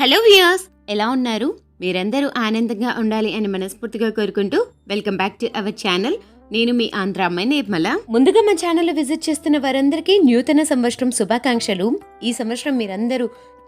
Hello viewers ఎలా ఉన్నారు? మీరందరూ ఆనందంగా ఉండాలి అని మనస్ఫూర్తిగా కోరుకుంటూ welcome back to our channel. నేను మీ ఆంధ్ర అమ్మాయి నిర్మల. ముందుగా మా ఛానల్ విజిట్ చేస్తున్న వారందరికీ నూతన సంవత్సరం శుభాకాంక్షలు. ఈ సంవత్సరం మీరందరూ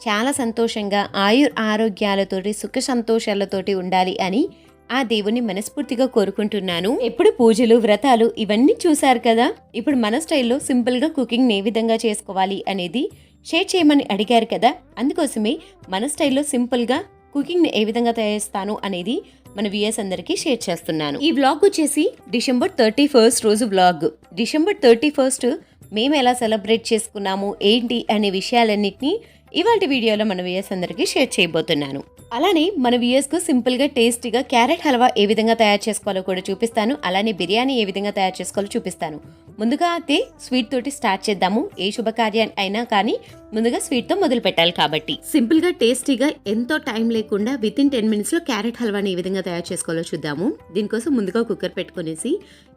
చాలా సంతోషంగా ఆయుర్ ఆరోగ్యాలతోటి సుఖ సంతోషాలతోటి ఉండాలి అని ఆ దేవుని మనస్ఫూర్తిగా కోరుకుంటున్నాను. ఎప్పుడు పూజలు వ్రతాలు ఇవన్నీ చూశారు కదా? ఇప్పుడు మన స్టైల్లో సింపుల్గా కుకింగ్ ఏ విధంగా చేసుకోవాలి అనేది షేర్ చేయమని అడిగారు కదా అందుకోసమే మన స్టైల్లో సింపుల్గా కుకింగ్ని ఏ విధంగా తయారు చేస్తాను అనేది మన వ్యూయర్స్ అందరికీ షేర్ చేస్తున్నాను. ఈ వ్లాగ్ వచ్చేసి డిసెంబర్ థర్టీ ఫస్ట్ రోజు వ్లాగ్. డిసెంబర్ థర్టీ ఫస్ట్ మేము ఎలా సెలబ్రేట్ చేసుకున్నాము ఏంటి అనే విషయాలన్నింటినీ ఇవాటి వీడియోలో మన వ్యూయర్స్ అందరికీ షేర్ చేయబోతున్నాను. అలానే మన వ్యూయర్స్కు సింపుల్గా టేస్టీగా క్యారెట్ హల్వా ఏ విధంగా తయారు చేసుకోవాలో కూడా చూపిస్తాను. అలానే బిర్యానీ ఏ విధంగా తయారు చేసుకోవాలో చూపిస్తాను. ముందుగా అయితే స్వీట్ తోటి స్టార్ట్ చేద్దాము. ఏ శుభకార్యాన్ని అయినా కానీ ముందుగా స్వీట్తో మొదలు పెట్టాలి కాబట్టి. సింపుల్గా టేస్టీగా ఎంతో టైం లేకుండా విత్ ఇన్ టెన్ మినిట్స్లో క్యారెట్ హల్వాని ఏ విధంగా తయారు చేసుకోవాలో చూద్దాము. దీనికోసం ముందుగా కుక్కర్ పెట్టుకునేసి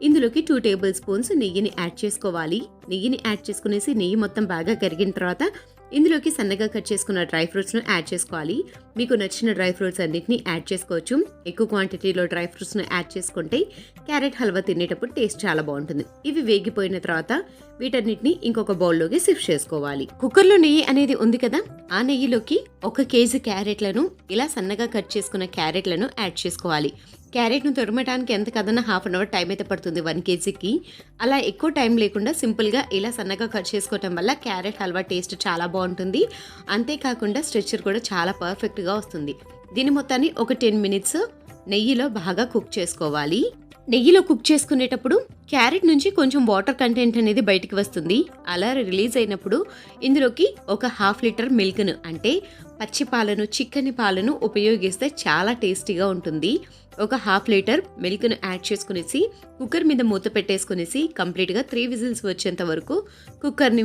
ఇందులోకి టూ టేబుల్ స్పూన్స్ నెయ్యిని యాడ్ చేసుకోవాలి. నెయ్యిని యాడ్ చేసుకునేసి నెయ్యి మొత్తం బాగా కరిగిన తర్వాత ఇందులోకి సన్నగా కట్ చేసుకున్న డ్రై ఫ్రూట్స్ను యాడ్ చేసుకోవాలి. మీకు నచ్చిన డ్రై ఫ్రూట్స్ అన్నిటిని యాడ్ చేసుకోవచ్చు. ఎక్కువ క్వాంటిటీలో డ్రై ఫ్రూట్స్ను యాడ్ చేసుకుంటే క్యారెట్ హల్వా తినేటప్పుడు టేస్ట్ చాలా బాగుంటుంది. ఇవి వేగిపోయిన తర్వాత వీటన్నిటిని ఇంకొక బౌల్లోకి షిఫ్ట్ చేసుకోవాలి. కుక్కర్లో నెయ్యి అనేది ఉంది కదా? ఆ నెయ్యిలోకి ఒక కేజీ క్యారెట్లను ఇలా సన్నగా కట్ చేసుకున్న క్యారెట్లను యాడ్ చేసుకోవాలి. క్యారెట్ను తురమటానికి ఎంత కదన్నా హాఫ్ అన్ అవర్ టైం అయితే పడుతుంది వన్ కేజీకి. అలా ఎక్కువ టైం లేకుండా సింపుల్గా ఇలా సన్నగా కట్ చేసుకోవటం వల్ల క్యారెట్ హల్వా టేస్ట్ చాలా బాగుంటుంది. అంతేకాకుండా స్ట్రెచ్చర్ కూడా చాలా పర్ఫెక్ట్గా వస్తుంది. దీని మొత్తాన్ని ఒక టెన్ మినిట్స్ నెయ్యిలో బాగా కుక్ చేసుకోవాలి. నెయ్యిలో కుక్ చేసుకునేటప్పుడు క్యారెట్ నుంచి కొంచెం వాటర్ కంటెంట్ అనేది బయటికి వస్తుంది. అలా రిలీజ్ అయినప్పుడు ఇందులోకి ఒక హాఫ్ లీటర్ మిల్క్ను అంటే పచ్చి పాలను చిక్కని పాలను ఉపయోగిస్తే చాలా టేస్టీగా ఉంటుంది. ఒక హాఫ్ లీటర్ మిల్క్ను యాడ్ చేసుకునేసి కుక్కర్ మీద మూత పెట్టేసుకునేసి కంప్లీట్గా త్రీ విజిల్స్ వచ్చేంత వరకు కుక్కర్ని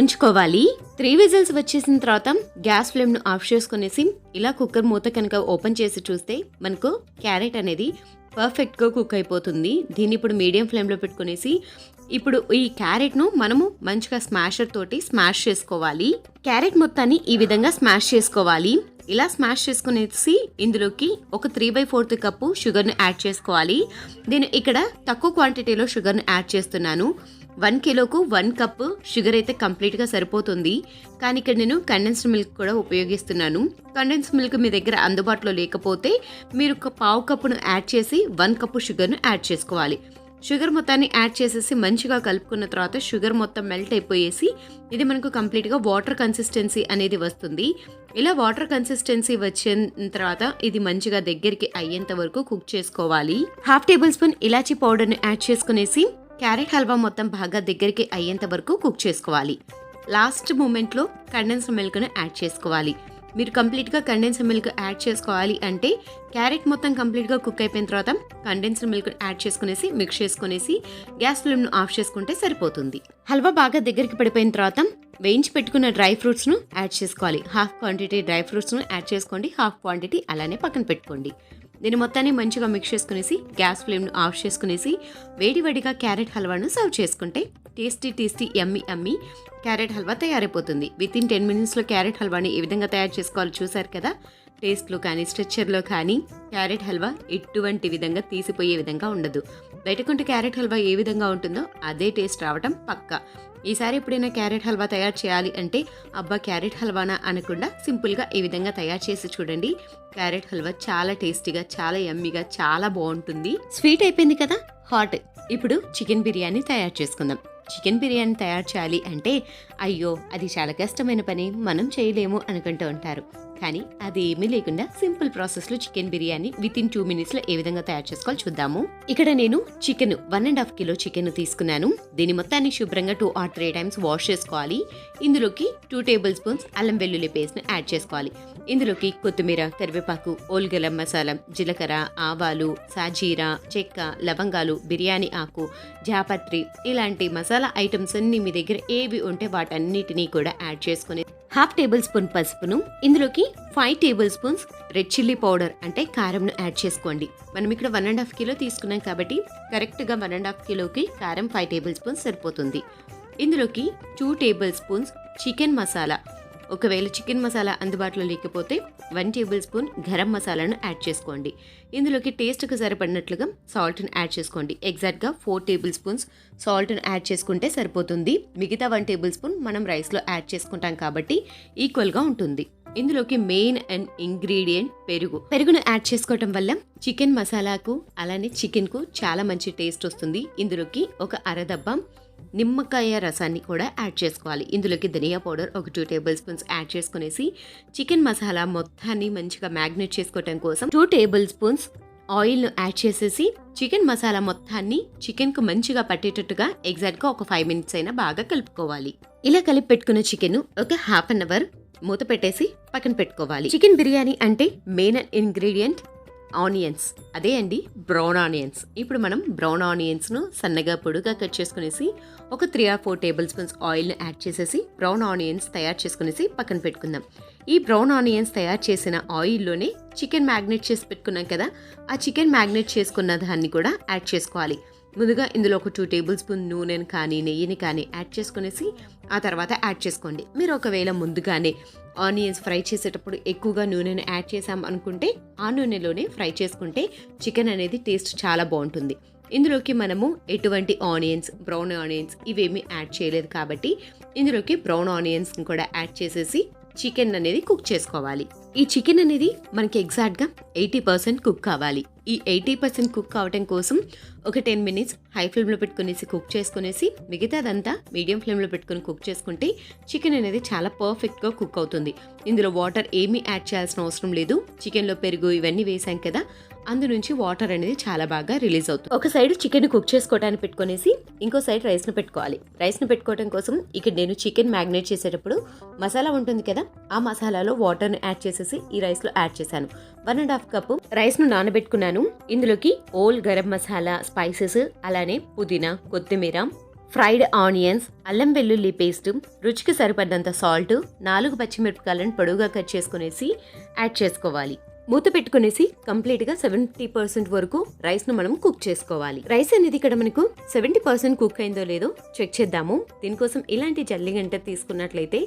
ఉంచుకోవాలి. త్రీ విజిల్స్ వచ్చేసిన తర్వాత గ్యాస్ ఫ్లేమ్ను ఆఫ్ చేసుకునేసి ఇలా కుక్కర్ మూత కనుక ఓపెన్ చేసి చూస్తే మనకు క్యారెట్ అనేది పర్ఫెక్ట్గా కుక్ అయిపోతుంది. దీన్ని ఇప్పుడు మీడియం ఫ్లేమ్లో పెట్టుకునేసి ఇప్పుడు ఈ క్యారెట్ను మనము మంచిగా స్మాషర్ తోటి స్మాష్ చేసుకోవాలి. క్యారెట్ మొత్తాన్ని ఈ విధంగా స్మాష్ చేసుకోవాలి. ఇలా స్మాష్ చేసుకునేసి ఇందులోకి ఒక త్రీ బై ఫోర్త్ కప్పు షుగర్ను యాడ్ చేసుకోవాలి. నేను ఇక్కడ తక్కువ క్వాంటిటీలో షుగర్ను యాడ్ చేస్తున్నాను. వన్ కిలోకు వన్ కప్ షుగర్ అయితే కంప్లీట్గా సరిపోతుంది. కానీ ఇక్కడ నేను కండెన్స్డ్ మిల్క్ కూడా ఉపయోగిస్తున్నాను. కండెన్స్డ్ మిల్క్ మీ దగ్గర అందుబాటులో లేకపోతే మీరు ఒక పావు కప్పును యాడ్ చేసి వన్ కప్పు షుగర్ను యాడ్ చేసుకోవాలి. షుగర్ మొత్తాన్ని యాడ్ చేసేసి మంచిగా కలుపుకున్న తర్వాత షుగర్ మొత్తం మెల్ట్ అయిపోయేసి ఇది మనకు కంప్లీట్గా వాటర్ కన్సిస్టెన్సీ అనేది వస్తుంది. ఇలా వాటర్ కన్సిస్టెన్సీ వచ్చిన తర్వాత ఇది మంచిగా దగ్గరికి అయ్యేంత వరకు కుక్ చేసుకోవాలి. హాఫ్ టేబుల్ స్పూన్ ఇలాచీ పౌడర్ని యాడ్ చేసుకునేసి క్యారెట్ హల్వా మొత్తం బాగా దగ్గరికి అయ్యేంత వరకు కుక్ చేసుకోవాలి. లాస్ట్ మూమెంట్లో కండెన్స్డ్ మిల్క్ను యాడ్ చేసుకోవాలి. మీరు కంప్లీట్గా కండెన్స్డ్ మిల్క్ యాడ్ చేసుకోవాలి అంటే క్యారెట్ మొత్తం కంప్లీట్గా కుక్ అయిపోయిన తర్వాత కండెన్స్డ్ మిల్క్ యాడ్ చేసుకునేసి మిక్స్ చేసుకునేసి గ్యాస్ ఫ్లేమ్ను ఆఫ్ చేసుకుంటే సరిపోతుంది. హల్వా బాగా దగ్గరికి పడిపోయిన తర్వాత వేయించి పెట్టుకున్న డ్రై ఫ్రూట్స్ను యాడ్ చేసుకోవాలి. హాఫ్ క్వాంటిటీ డ్రై ఫ్రూట్స్ను యాడ్ చేసుకోండి. హాఫ్ క్వాంటిటీ అలానే పక్కన పెట్టుకోండి. దీన్ని మొత్తాన్ని మంచిగా మిక్స్ చేసుకునేసి గ్యాస్ ఫ్లేమ్ను ఆఫ్ చేసుకునేసి వేడివేడిగా క్యారెట్ హల్వాను సర్వ్ చేసుకుంటే tasty tasty yummy yummy carrot halwa తయారైపోతుంది. విత్ ఇన్ టెన్ మినిట్స్లో క్యారెట్ హల్వాని ఏ విధంగా తయారు చేసుకోవాలో చూసారు కదా? టేస్ట్లో కానీ స్ట్రక్చర్లో కానీ క్యారెట్ హల్వా ఎటువంటి విధంగా తీసిపోయే విధంగా ఉండదు. బయటకుంటే క్యారెట్ హల్వా ఏ విధంగా ఉంటుందో అదే టేస్ట్ రావటం పక్కా. ఈసారి ఎప్పుడైనా క్యారెట్ హల్వా తయారు చేయాలి అంటే అబ్బా క్యారెట్ హల్వానా అనకుండా సింపుల్గా ఈ విధంగా తయారు చేసి చూడండి. క్యారెట్ హల్వా చాలా టేస్టీగా చాలా యమ్మీగా చాలా బాగుంటుంది. స్వీట్ అయిపోయింది కదా? హాట్. ఇప్పుడు చికెన్ బిర్యానీ తయారు చేసుకుందాం. చికెన్ బిర్యానీ తయారు చేయాలి అంటే అయ్యో అది చాలా కష్టమైన పని. మనం చేయలేము అనుకుంటూ ఉంటారు. కానీ అది ఏమీ లేకుండా సింపుల్ ప్రాసెస్లో chicken biryani with in two మినిట్స్లో ఏ విధంగా తయారు చేసుకోవాలి చూద్దాము. ఇక్కడ నేను chicken one and half kilo chicken తీసుకున్నాను. దీని మొత్తాన్ని శుభ్రంగా two or three times wash చేసుకోవాలి. ఇందులోకి టూ టేబుల్ స్పూన్స్ అల్లం వెల్లుల్లి పేస్ట్ని యాడ్ చేసుకోవాలి. ఇందులోకి కొత్తిమీర కరివేపాకు ఓల్గలం మసాలా జీలకర్ర ఆవాలు సాజీరా చెక్క లవంగాలు బిర్యానీ ఆకు జాపత్రి ఇలాంటి మసాలా ఐటమ్స్ అన్ని మీ దగ్గర ఏవి ఉంటే వాటన్నిటినీ కూడా యాడ్ చేసుకుని హాఫ్ టేబుల్ స్పూన్ పసుపును ఇందులోకి five table spoons red chilli powder అంటే కారంను యాడ్ చేసుకోండి. మనం ఇక్కడ వన్ అండ్ హాఫ్ కిలో తీసుకున్నాం కాబట్టి కరెక్ట్గా వన్ అండ్ హాఫ్ కిలోకి కారం ఫైవ్ టేబుల్ స్పూన్స్ సరిపోతుంది. ఇందులోకి two table spoons chicken masala ఒకవేళ చికెన్ మసాలా అందుబాటులో లేకపోతే వన్ టేబుల్ స్పూన్ గరం మసాలాను యాడ్ చేసుకోండి. ఇందులోకి టేస్ట్కి సరిపడినట్లుగా సాల్ట్ని యాడ్ చేసుకోండి. ఎగ్జాక్ట్గా ఫోర్ టేబుల్ స్పూన్స్ సాల్ట్ని యాడ్ చేసుకుంటే సరిపోతుంది. మిగతా వన్ టేబుల్ స్పూన్ మనం రైస్లో యాడ్ చేసుకుంటాం కాబట్టి ఈక్వల్గా ఉంటుంది. ఇందులోకి మెయిన్ అండ్ ఇంగ్రీడియంట్ పెరుగు. పెరుగును యాడ్ చేసుకోవటం వల్ల చికెన్ మసాలాకు అలానే చికెన్కు చాలా మంచి టేస్ట్ వస్తుంది. ఇందులోకి ఒక అరదబ్బం నిమ్మకాయ రసాన్ని కూడా యాడ్ చేసుకోవాలి. ఇందులోకి ధనియా పౌడర్ ఒక టూ టేబుల్ స్పూన్స్ యాడ్ చేసుకునేసి చికెన్ మసాలా మొత్తాన్ని మంచిగా మ్యాగ్నేట్ చేసుకోవటం కోసం టూ టేబుల్ స్పూన్స్ ఆయిల్ను యాడ్ చేసేసి చికెన్ మసాలా మొత్తాన్ని చికెన్కు మంచిగా పట్టేటట్టుగా ఎగ్జాక్ట్గా ఒక ఫైవ్ మినిట్స్ అయినా బాగా కలుపుకోవాలి. ఇలా కలిపి పెట్టుకున్న చికెన్ ఒక హాఫ్ అన్ అవర్ మూత పెట్టేసి పక్కన పెట్టుకోవాలి. చికెన్ బిర్యానీ అంటే మెయిన్ ఇంగ్రీడియంట్ ఆనియన్స్. అదే అండి బ్రౌన్ ఆనియన్స్. ఇప్పుడు మనం బ్రౌన్ ఆనియన్స్ను సన్నగా పొడుగా కట్ చేసుకునేసి ఒక three or four table spoons ఆయిల్ని యాడ్ చేసేసి బ్రౌన్ ఆనియన్స్ తయారు చేసుకునేసి పక్కన పెట్టుకుందాం. ఈ బ్రౌన్ ఆనియన్స్ తయారు చేసిన ఆయిల్లోనే చికెన్ మ్యాగ్నేట్ చేసి పెట్టుకున్నాం కదా ఆ చికెన్ మ్యాగ్నేట్ చేసుకున్న దాన్ని కూడా యాడ్ చేసుకోవాలి. ముందుగా ఇందులో ఒక టూ టేబుల్ స్పూన్ నూనెని కానీ నెయ్యిని కానీ యాడ్ చేసుకునేసి ఆ తర్వాత యాడ్ చేసుకోండి. మీరు ఒకవేళ ముందుగానే ఆనియన్స్ ఫ్రై చేసేటప్పుడు ఎక్కువగా నూనెని యాడ్ చేసాం అనుకుంటే ఆ నూనెలోనే ఫ్రై చేసుకుంటే చికెన్ అనేది టేస్ట్ చాలా బాగుంటుంది. ఇందులోకి మనము ఎటువంటి ఆనియన్స్ బ్రౌన్ ఆనియన్స్ ఇవేమీ యాడ్ చేయలేదు కాబట్టి ఇందులోకి బ్రౌన్ ఆనియన్స్ని కూడా యాడ్ చేసేసి చికెన్ అనేది కుక్ చేసుకోవాలి. ఈ చికెన్ అనేది మనకి ఎగ్జాక్ట్గా ఎయిటీ పర్సెంట్ కుక్ కావాలి. ఈ ఎయిటీ పర్సెంట్ కుక్ కావటం కోసం ఒక టెన్ మినిట్స్ హై ఫ్లేమ్లో పెట్టుకునేసి కుక్ చేసుకునేసి మిగతాదంతా మీడియం ఫ్లేమ్లో పెట్టుకుని కుక్ చేసుకుంటే చికెన్ అనేది చాలా పర్ఫెక్ట్గా కుక్ అవుతుంది. ఇందులో వాటర్ ఏమీ యాడ్ చేయాల్సిన అవసరం లేదు. చికెన్లో పెరుగు ఇవన్నీ వేసాం కదా అందు నుంచి వాటర్ అనేది చాలా బాగా రిలీజ్ అవుతుంది. ఒక సైడ్ చికెన్ కుక్ చేసుకోవడానికి పెట్టుకునేసి ఇంకో సైడ్ రైస్ను పెట్టుకోవాలి. రైస్ను పెట్టుకోవడం కోసం ఇక్కడ నేను చికెన్ మ్యాగ్నేట్ చేసేటప్పుడు మసాలా ఉంటుంది కదా ఆ మసాలాలో వాటర్ను యాడ్ చేసేసి ఈ రైస్లో యాడ్ చేశాను. వన్ అండ్ హాఫ్ కప్ రైస్ను నానబెట్టుకున్నాను. ఇందులోకి ఓల్ గరం మసాలా స్పైసెస్ అలానే పుదీనా కొత్తిమీర ఫ్రైడ్ ఆనియన్స్ అల్లం వెల్లుల్లి పేస్ట్ రుచికి సరిపడినంత సాల్ట్ నాలుగు పచ్చిమిరపకాయలను పొడవుగా కట్ చేసుకునేసి యాడ్ చేసుకోవాలి. మూత పెట్టుకునేసి కంప్లీట్గా సెవెంటీ పర్సెంట్ వరకు రైస్ను మనం కుక్ చేసుకోవాలి. రైస్ అనేది ఇక్కడ మనకు సెవెంటీ పర్సెంట్ కుక్ అయిందో లేదో చెక్ చేద్దాము. దీనికోసం ఇలాంటి జల్లి గంట తీసుకున్నట్లయితే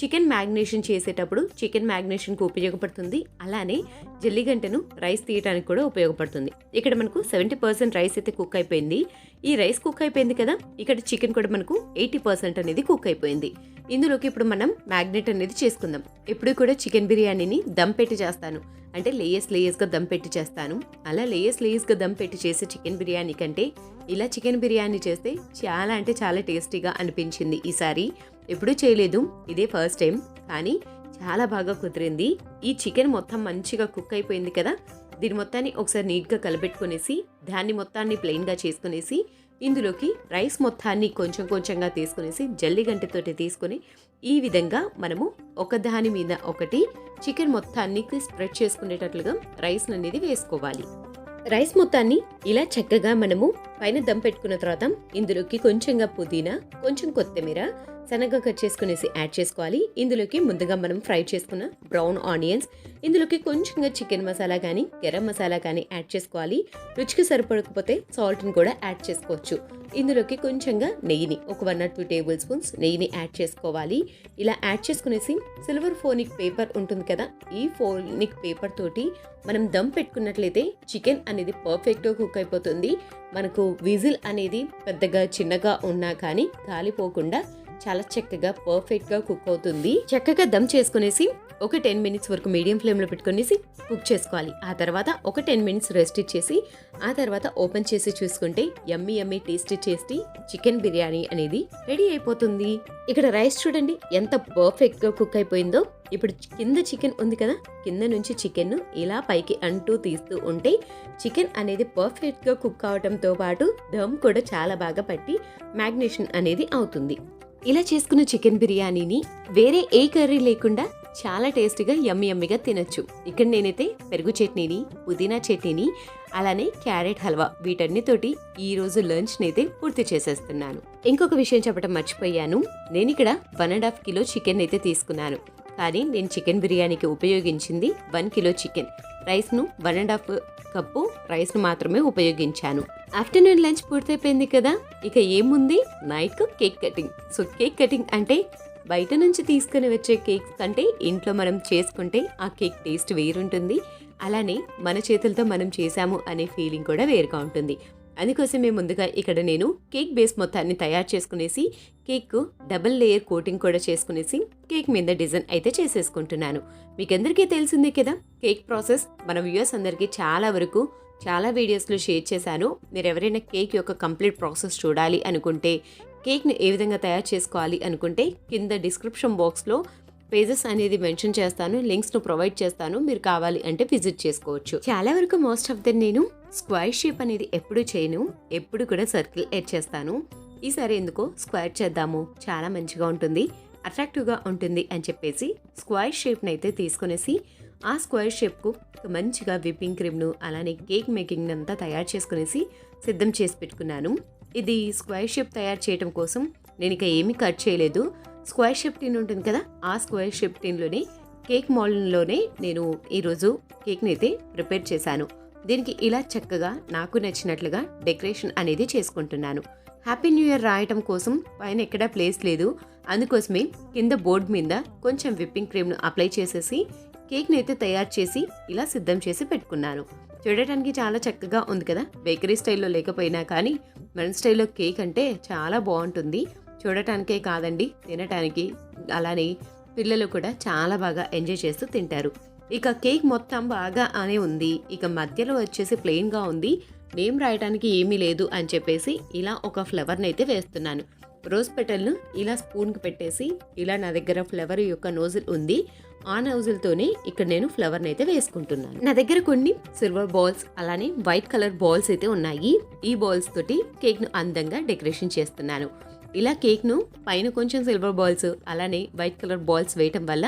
చికెన్ మ్యాగ్నేషన్ చేసేటప్పుడు చికెన్ మ్యాగ్నేషన్కు ఉపయోగపడుతుంది. అలానే జల్లిగంటను రైస్ తీయడానికి కూడా ఉపయోగపడుతుంది. ఇక్కడ మనకు సెవెంటీ పర్సెంట్ రైస్ అయితే కుక్ అయిపోయింది. ఈ రైస్ కుక్ అయిపోయింది కదా? ఇక్కడ చికెన్ కూడా మనకు ఎయిటీ పర్సెంట్ అనేది కుక్ అయిపోయింది. ఇందులోకి ఇప్పుడు మనం మ్యాగ్నెట్ అనేది చేసుకుందాం. ఎప్పుడు కూడా చికెన్ బిర్యానీని దమ్ పెట్టి చేస్తాను. అంటే లేయర్స్ లేయర్స్గా దమ్ పెట్టి చేస్తాను. అలా లేయర్స్ లేయర్స్గా దమ్ పెట్టి చేసే చికెన్ బిర్యానీ కంటే ఇలా చికెన్ బిర్యానీ చేస్తే చాలా అంటే చాలా టేస్టీగా అనిపించింది ఈసారి. ఎప్పుడూ చేయలేదు. ఇదే ఫస్ట్ టైం. కానీ చాలా బాగా కుదిరింది. ఈ చికెన్ మొత్తం మంచిగా కుక్ అయిపోయింది కదా? దీని మొత్తాన్ని ఒకసారి నీట్గా కలపెట్టుకునేసి దాన్ని మొత్తాన్ని ప్లెయిన్గా చేసుకునేసి ఇందులోకి రైస్ మొత్తాన్ని కొంచెం కొంచెంగా తీసుకునేసి జల్లిగంటతోటి తీసుకొని ఈ విధంగా మనము ఒకదాని మీద ఒకటి చికెన్ మొత్తాన్ని స్ప్రెడ్ చేసుకునేటట్లుగా రైస్ అనేది వేసుకోవాలి. రైస్ మొత్తాన్ని ఇలా చక్కగా మనము పైన దమ్ పెట్టుకున్న తర్వాత ఇందులోకి కొంచెంగా పుదీనా కొంచెం కొత్తిమీర సన్నగా కట్ చేసుకునేసి యాడ్ చేసుకోవాలి. ఇందులోకి ముందుగా మనం ఫ్రై చేసుకున్న బ్రౌన్ ఆనియన్స్ ఇందులోకి కొంచెంగా చికెన్ మసాలా కానీ గరం మసాలా కానీ యాడ్ చేసుకోవాలి. రుచికి సరిపడకపోతే సాల్ట్ని కూడా యాడ్ చేసుకోవచ్చు. ఇందులోకి కొంచెంగా నెయ్యిని ఒక one or two table spoons నెయ్యిని యాడ్ చేసుకోవాలి. ఇలా యాడ్ చేసుకునేసి సిల్వర్ ఫోనిక్ పేపర్ ఉంటుంది కదా ఈ ఫోనిక్ పేపర్ తోటి మనం దమ్ పెట్టుకున్నట్లయితే చికెన్ అనేది పర్ఫెక్ట్గా కుక్ అయిపోతుంది. మనకు విజిల్ అనేది పెద్దగా చిన్నగా ఉన్నా కానీ కాలిపోకుండా చాలా చక్కగా పర్ఫెక్ట్గా కుక్ అవుతుంది. చక్కగా దమ్ చేసుకునేసి ఒక టెన్ మినిట్స్ వరకు మీడియం ఫ్లేమ్లో పెట్టుకునేసి కుక్ చేసుకోవాలి. ఆ తర్వాత ఒక టెన్ మినిట్స్ రెస్ట్ ఇచ్చేసి ఆ తర్వాత ఓపెన్ చేసి చూసుకుంటే yummy yummy tasty tasty chicken biryani అనేది రెడీ అయిపోతుంది. ఇక్కడ రైస్ చూడండి ఎంత పర్ఫెక్ట్గా కుక్ అయిపోయిందో. ఇప్పుడు కింద చికెన్ ఉంది కదా కింద నుంచి చికెన్ను ఇలా పైకి అంటూ తీస్తూ ఉంటే చికెన్ అనేది పర్ఫెక్ట్గా కుక్ అవడంతో పాటు దమ్ కూడా చాలా బాగా పట్టి మ్యాగ్నేషన్ అనేది అవుతుంది. ఇలా చేసుకున్న చికెన్ బిర్యానీని వేరే ఏ కర్రీ లేకుండా చాలా టేస్టీగా యమ్మి యమ్మిగా తినొచ్చు. ఇక్కడ నేనైతే పెరుగు చట్నీని పుదీనా చట్నీని అలానే క్యారెట్ హల్వా వీటన్నితోటి ఈ రోజు లంచ్ అయితే పూర్తి చేసేస్తున్నాను. ఇంకొక విషయం చెప్పడం మర్చిపోయాను. నేను ఇక్కడ one and half kilo chicken అయితే తీసుకున్నాను. కానీ నేను చికెన్ బిర్యానీకి ఉపయోగించింది వన్ కిలో చికెన్. రైస్ను వన్ అండ్ హాఫ్ కప్పు రైస్ను మాత్రమే ఉపయోగించాను. ఆఫ్టర్నూన్ లంచ్ పూర్తయిపోయింది కదా! ఇక ఏముంది? నైట్కు cake cutting. So cake cutting అంటే బయట నుంచి తీసుకుని వచ్చే కేక్స్ కంటే ఇంట్లో మనం చేసుకుంటే ఆ కేక్ టేస్ట్ వేరుంటుంది. అలానే మన చేతులతో మనం చేశాము అనే ఫీలింగ్ కూడా వేరుగా ఉంటుంది. అందుకోసమే ముందుగా ఇక్కడ నేను కేక్ బేస్ మొత్తాన్ని తయారు చేసుకునేసి కేక్ డబుల్ లేయర్ కోటింగ్ కూడా చేసుకునేసి కేక్ మీద డిజైన్ అయితే చేసేసుకుంటున్నాను. మీకందరికీ తెలిసిందే కదా కేక్ ప్రాసెస్ మన వ్యూయర్స్ అందరికీ చాలా వరకు చాలా వీడియోస్లో షేర్ చేశాను. మీరు ఎవరైనా కేక్ యొక్క కంప్లీట్ ప్రాసెస్ చూడాలి అనుకుంటే కేక్ని ఏ విధంగా తయారు చేసుకోవాలి అనుకుంటే కింద డిస్క్రిప్షన్ బాక్స్లో పేజెస్ అనేది మెన్షన్ చేస్తాను లింక్స్ను ప్రొవైడ్ చేస్తాను మీరు కావాలి అంటే విజిట్ చేసుకోవచ్చు. చాలా వరకు మోస్ట్ ఆఫ్ ద నేను స్క్వైర్ షేప్ అనేది ఎప్పుడు చేయను ఎప్పుడు కూడా సర్కిల్ ఎడ్ చేస్తాను. ఈసారి ఎందుకో స్క్వేర్ చేద్దాము చాలా మంచిగా ఉంటుంది అట్రాక్టివ్గా ఉంటుంది అని చెప్పేసి స్క్వైర్ షేప్ని అయితే తీసుకునేసి ఆ స్క్వేర్ షేప్కు మంచిగా విప్పింగ్ క్రీమ్ను అలానే కేక్ మేకింగ్ అంతా తయారు చేసుకునేసి సిద్ధం చేసి పెట్టుకున్నాను. ఇది స్క్వేర్ షేప్ తయారు చేయడం కోసం. నేను ఇక ఏమీ కట్ చేయలేదు. స్క్వేర్ షేప్ టిన్ ఉంటుంది కదా ఆ స్క్వేర్ షేప్ టిన్లోనే కేక్ మోల్డ్లోనే నేను ఈరోజు కేక్ని అయితే ప్రిపేర్ చేశాను. దీనికి ఇలా చక్కగా నాకు నచ్చినట్లుగా డెకరేషన్ అనేది చేసుకుంటున్నాను. హ్యాపీ న్యూ ఇయర్ రాయటం కోసం పైన ఎక్కడా ప్లేస్ లేదు. అందుకోసమే కింద బోర్డు మీద కొంచెం విప్పింగ్ క్రీమ్ను అప్లై చేసేసి కేక్ని అయితే తయారు చేసి ఇలా సిద్ధం చేసి పెట్టుకున్నాను. చూడటానికి చాలా చక్కగా ఉంది కదా. బేకరీ స్టైల్లో లేకపోయినా కానీ మన స్టైల్లో కేక్ అంటే చాలా బాగుంటుంది. చూడటానికే కాదండి తినటానికి. అలానే పిల్లలు కూడా చాలా బాగా ఎంజాయ్ చేస్తూ తింటారు. ఇక కేక్ మొత్తం బాగా అనే ఉంది. ఇక మధ్యలో వచ్చేసి ప్లెయిన్గా ఉంది. నేమ్ రాయడానికి ఏమీ లేదు అని చెప్పేసి ఇలా ఒక ఫ్లవర్ని అయితే వేస్తున్నాను. రోజ్ పెటల్ను ఇలా స్పూన్కి పెట్టేసి ఇలా నా దగ్గర ఫ్లవర్ యొక్క నోజిల్ ఉంది. ఆ నోజిల్తోనే ఇక్కడ నేను ఫ్లవర్ని అయితే వేసుకుంటున్నాను. నా దగ్గర కొన్ని సిల్వర్ బాల్స్ అలానే వైట్ కలర్ బాల్స్ అయితే ఉన్నాయి. ఈ బాల్స్ తోటి కేక్ను అందంగా డెకరేషన్ చేస్తున్నాను. ఇలా కేక్ను పైన కొంచెం సిల్వర్ బాల్స్ అలానే వైట్ కలర్ బాల్స్ వేయటం వల్ల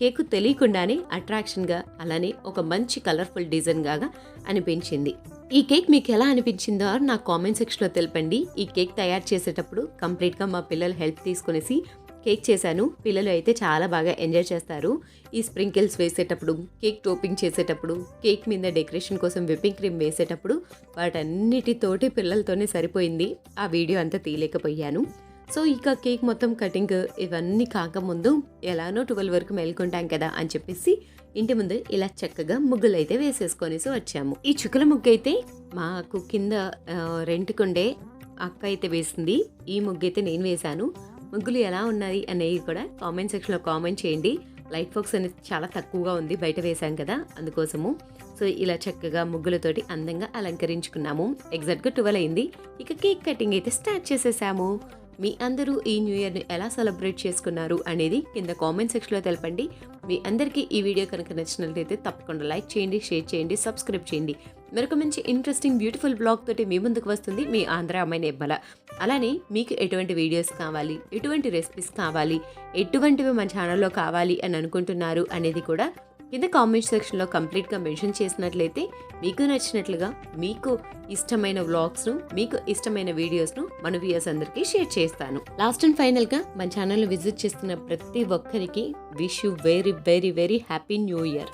కేక్ తెలియకుండానే అట్రాక్షన్గా అలానే ఒక మంచి కలర్ఫుల్ డిజైన్గా అనిపించింది. ఈ కేక్ మీకు ఎలా అనిపించిందో నా కామెంట్ సెక్షన్లో తెలపండి. ఈ కేక్ తయారు చేసేటప్పుడు కంప్లీట్గా మా పిల్లలు హెల్ప్ తీసుకునేసి కేక్ చేశాను. పిల్లలు అయితే చాలా బాగా ఎంజాయ్ చేస్తారు. ఈ స్ప్రింకిల్స్ వేసేటప్పుడు కేక్ టోపింగ్ చేసేటప్పుడు కేక్ మీద డెకరేషన్ కోసం విప్పింగ్ క్రీమ్ వేసేటప్పుడు వాటన్నిటితోటి పిల్లలతోనే సరిపోయింది. ఆ వీడియో అంతా తీయలేకపోయాను. సో ఇక కేక్ మొత్తం కటింగ్ ఇవన్నీ కాకముందు ఎలానో ట్వెల్వ్ వరకు మేల్కొంటాం కదా అని చెప్పేసి ఇంటి ముందు ఇలా చక్కగా ముగ్గులు అయితే వేసేసుకొనేసి వచ్చాము. ఈ చుక్కల ముగ్గు అయితే మాకు కింద రెంట్కుండే అక్క అయితే వేసింది. ఈ ముగ్గు అయితే నేను వేశాను. ముగ్గులు ఎలా ఉన్నాయి అనేవి కూడా కామెంట్ సెక్షన్లో కామెంట్ చేయండి. లైట్ ఫోక్స్ అనేది చాలా తక్కువగా ఉంది బయట వేశాం కదా అందుకోసము. సో ఇలా చక్కగా ముగ్గులతోటి అందంగా అలంకరించుకున్నాము. ఎగ్జాక్ట్గా ట్వెల్వ్ అయింది. ఇక కేక్ కటింగ్ అయితే స్టార్ట్ చేసేసాము. మీ అందరూ ఈ న్యూ ఇయర్ని ఎలా సెలబ్రేట్ చేసుకున్నారు అనేది కింద కామెంట్ సెక్షన్లో తెలపండి. మీ అందరికీ ఈ వీడియో కనుక నచ్చినట్లయితే తప్పకుండా లైక్ చేయండి షేర్ చేయండి సబ్స్క్రైబ్ చేయండి. మరొక మంచి ఇంట్రెస్టింగ్ బ్యూటిఫుల్ బ్లాగ్ తోటి మీ ముందుకు వస్తుంది మీ ఆంధ్ర అమ్మాయి నిర్మల అలానే మీకు ఎటువంటి వీడియోస్ కావాలి ఎటువంటి రెసిపీస్ కావాలి ఎటువంటివి మన ఛానల్లో కావాలి అని అనుకుంటున్నారు అనేది కూడా కింద కామెంట్ సెక్షన్లో కంప్లీట్గా మెన్షన్ చేసినట్లయితే మీకు నచ్చినట్లుగా మీకు ఇష్టమైన వ్లాగ్స్ను మీకు ఇష్టమైన వీడియోస్ను మన వ్యూయర్స్ అందరికీ షేర్ చేస్తాను. లాస్ట్ అండ్ ఫైనల్గా మన ఛానల్ విజిట్ చేస్తున్న ప్రతి ఒక్కరికి wish you very very very happy new year.